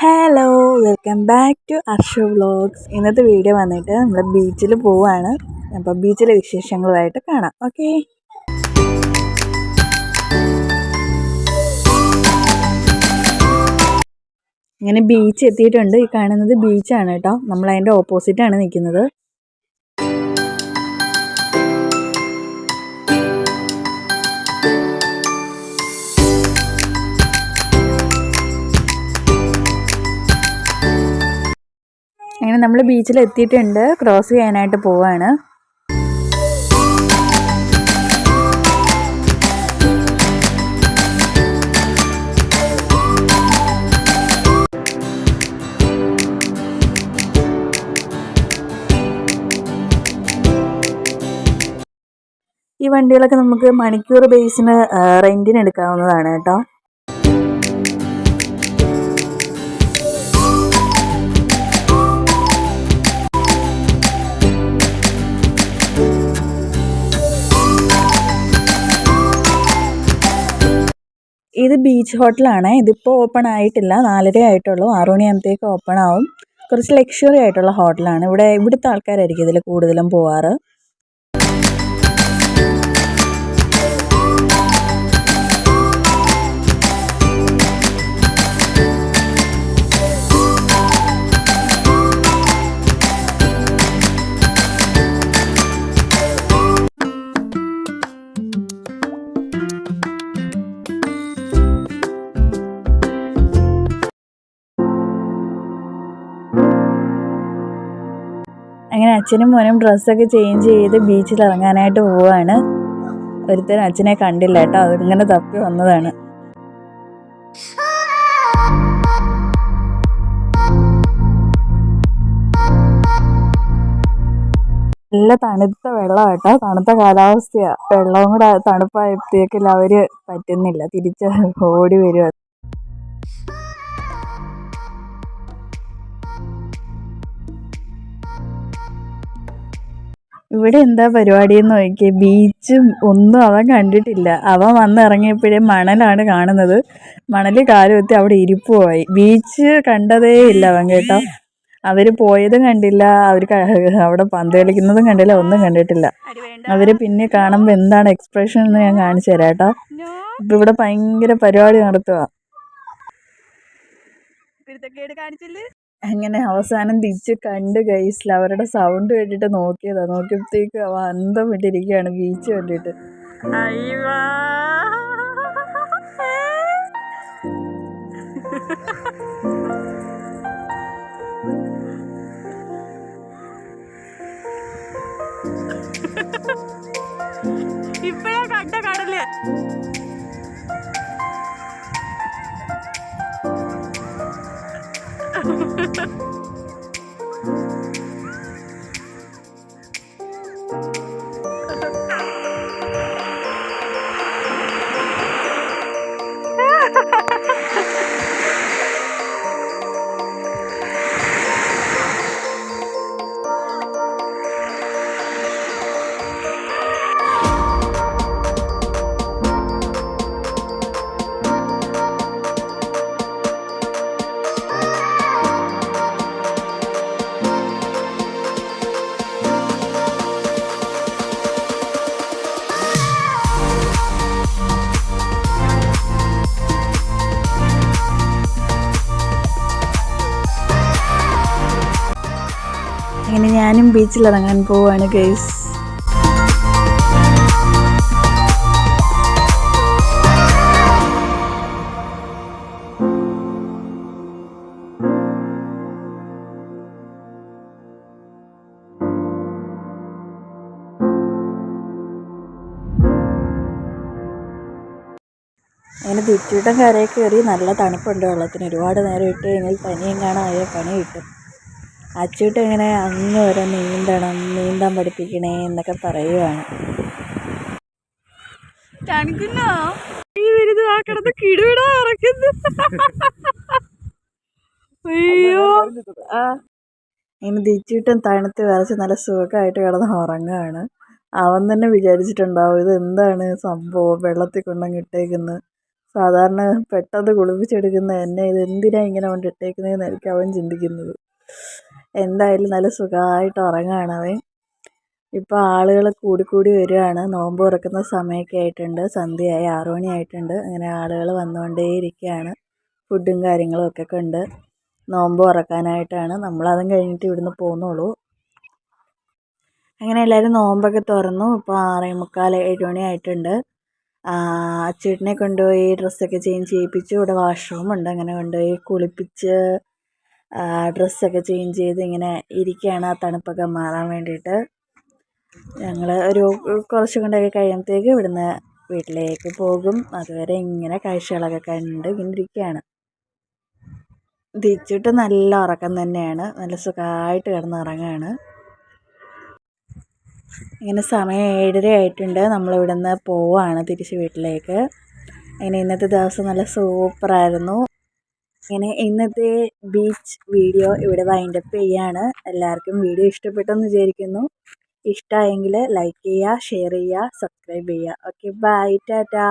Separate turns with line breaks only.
Hello welcome back to Arshu vlogs ഇന്നത്തെ video വന്നിട്ട് നമ്മൾ ബീച്ചിൽ പോവാണ്. അപ്പോൾ ബീച്ചിലെ വിശേഷങ്ങളുമായിട്ട് കാണാം ഓക്കെ ഇങ്ങനെ ബീച്ച് എത്തിയിട്ടുണ്ട്. ഈ കാണുന്നത് ബീച്ചാണ് കേട്ടോ. നമ്മൾ അതിന്റെ ഓപ്പോസിറ്റ് ആണ് നിൽക്കുന്നത് അങ്ങനെ നമ്മൾ ബീച്ചിൽ എത്തിയിട്ടുണ്ട് ക്രോസ് ചെയ്യാനായിട്ട് പോവാണ്. ഈ വണ്ടികളൊക്കെ നമുക്ക് മണിക്കൂർ ബേസിന് റെന്റിന് എടുക്കാവുന്നതാണ് കേട്ടോ. ഇത് ബീച്ച് ഹോട്ടലാണ് ഇതിപ്പോൾ ഓപ്പൺ ആയിട്ടില്ല. നാലര ആയിട്ടുള്ളൂ. ആറു മണിയാകുമ്പോഴത്തേക്ക് ഓപ്പൺ ആവും. കുറച്ച് ലക്ഷറി ആയിട്ടുള്ള ഹോട്ടലാണ് ഇവിടെ ഇവിടുത്തെ ആൾക്കാരായിരിക്കും ഇതിൽ കൂടുതലും പോവാറ്. അച്ഛനും മോനും ഡ്രസ്സൊക്കെ ചേഞ്ച് ചെയ്ത് ബീച്ചിൽ ഇറങ്ങാനായിട്ട് പോവാണ്. ഒരുത്തരും അച്ഛനെ കണ്ടില്ല കേട്ടോ. അതിങ്ങനെ തപ്പി വന്നതാണ്. നല്ല തണുത്ത വെള്ളം കേട്ടോ. തണുത്ത കാലാവസ്ഥയാ. വെള്ളവും കൂടെ തണുപ്പായപ്പോഴത്തേക്കില്ല അവർ പറ്റുന്നില്ല. തിരിച്ച് ഓടി വരുവാ. ഇവിടെ എന്താ പരിപാടി എന്ന് നോക്കിയേ. ബീച്ചും ഒന്നും അവൻ കണ്ടിട്ടില്ല. അവൻ വന്നിറങ്ങിയപ്പോഴേ മണലാണ് കാണുന്നത്. മണൽ കാലുകുത്തി അവിടെ ഇരിപ്പുമായി ബീച്ച് കണ്ടതേ ഇല്ല അവൻ കേട്ടോ. അവർ പോയതും കണ്ടില്ല. അവർ അവിടെ പന്ത് കളിക്കുന്നതും കണ്ടില്ല. ഒന്നും കണ്ടിട്ടില്ല. അവർ പിന്നെ കാണുമ്പോൾ എന്താണ് എക്സ്പ്രഷൻ എന്ന് ഞാൻ കാണിച്ചു തരാം കേട്ടോ. ഇപ്പം ഇവിടെ ഭയങ്കര പരിപാടി നടത്തുക അങ്ങനെ അവസാനം തിരിച്ച് കണ്ട് ഗൈസിൽ അവരുടെ സൗണ്ട് കേട്ടിട്ട് നോക്കിയതാ. നോക്കിയപ്പോഴത്തേക്ക് അവ അന്തം വിട്ടിരിക്കുകയാണ് ബീച്ച് കണ്ടിട്ട്. അയ്യോ. ഇപ്പഴാ കണ്ട കടൽ. Ha ha ha ha! അങ്ങനെ ഞാനും ബീച്ചിൽ ഇറങ്ങാൻ പോവാണ് ഗൈസ് അങ്ങനെ തിരിച്ചുവിട്ടം കരയിൽ കയറി നല്ല തണുപ്പുണ്ട് വെള്ളത്തിന്. ഒരുപാട് നേരം ഇട്ട് കഴിഞ്ഞാൽ കാണാൻ പണി കിട്ടും. അച്ചൂട്ട് ഇങ്ങനെ അങ്ങ് വരെ നീന്തണം നീന്താൻ പഠിപ്പിക്കണേ എന്നൊക്കെ പറയുവാണ്. അയ്യോ. ഇനി തിരിച്ചിട്ടും തണുത്ത് വരച്ച് നല്ല സുഖമായിട്ട് കിടന്ന് ഉറങ്ങുകയാണ് അവൻ തന്നെ വിചാരിച്ചിട്ടുണ്ടാവും ഇത് എന്താണ് സംഭവം? വെള്ളത്തിൽ കൊണ്ടങ്ങ് ഇട്ടേക്കുന്നത് സാധാരണ പെട്ടെന്ന് കുളിപ്പിച്ചെടുക്കുന്ന എന്നെ ഇത് എന്തിനാ ഇങ്ങനെ കൊണ്ട് ഇട്ടേക്കുന്നതെന്നായിരിക്കും അവൻ ചിന്തിക്കുന്നത്. എന്തായാലും നല്ല സുഖമായിട്ട് ഉറങ്ങുകയാണ് ഇപ്പോൾ ആളുകൾ കൂടിക്കൂടി വരികയാണ്. നോമ്പ് തുറക്കുന്ന സമയമൊക്കെ ആയിട്ടുണ്ട്. സന്ധ്യയായി ആറു മണി ആയിട്ടുണ്ട്. അങ്ങനെ ആളുകൾ വന്നുകൊണ്ടേ ഇരിക്കുകയാണ് ഫുഡും കാര്യങ്ങളും ഒക്കെ ഉണ്ട്. നോമ്പ് തുറക്കാനായിട്ടാണ്. നമ്മളതും കഴിഞ്ഞിട്ട് ഇവിടുന്ന് പോകുന്നുള്ളൂ അങ്ങനെ എല്ലാവരും നോമ്പൊക്കെ തുറന്നു. ഇപ്പോൾ ആറേ മുക്കാൽ ഏഴ് മണി ആയിട്ടുണ്ട്. അച്ചൂട്ടിനെ കൊണ്ടുപോയി ഡ്രസ്സൊക്കെ ചേഞ്ച് ചെയ്യിപ്പിച്ചു. ഇവിടെ വാഷ്റൂം ഉണ്ട്. അങ്ങനെ കൊണ്ടുപോയി കുളിപ്പിച്ച് ഡ്രസ്സൊക്കെ ചേഞ്ച് ചെയ്ത് ഇങ്ങനെ ഇരിക്കുകയാണ് ആ തണുപ്പൊക്കെ മാറാൻ വേണ്ടിയിട്ട്. ഞങ്ങൾ ഒരു കുറച്ച് കൊണ്ടൊക്കെ കഴിയുമ്പോഴത്തേക്ക് ഇവിടുന്ന് വീട്ടിലേക്ക് പോകും. അതുവരെ ഇങ്ങനെ കാഴ്ചകളൊക്കെ കണ്ട് ഇങ്ങനെ ഇരിക്കുകയാണ് തിരിച്ചിട്ട് നല്ല ഉറക്കം തന്നെയാണ്. നല്ല സുഖമായിട്ട് കിടന്നുറങ്ങുകയാണ് ഇങ്ങനെ സമയം ഏഴര ആയിട്ടുണ്ട്. നമ്മളിവിടുന്ന് പോവാണ് തിരിച്ച് വീട്ടിലേക്ക്. അങ്ങനെ ഇന്നത്തെ ദിവസം നല്ല സൂപ്പറായിരുന്നു. ഇങ്ങനെ ഇന്നത്തെ ബീച്ച് വീഡിയോ ഇവിടെ വൈൻഡപ്പ് ചെയ്യാണ്. എല്ലാവർക്കും വീഡിയോ ഇഷ്ടപ്പെട്ടെന്ന് വിചാരിക്കുന്നു. ഇഷ്ടമായെങ്കിൽ ലൈക്ക് ചെയ്യുക ഷെയർ ചെയ്യുക സബ്സ്ക്രൈബ് ചെയ്യുക. Okay bye tata.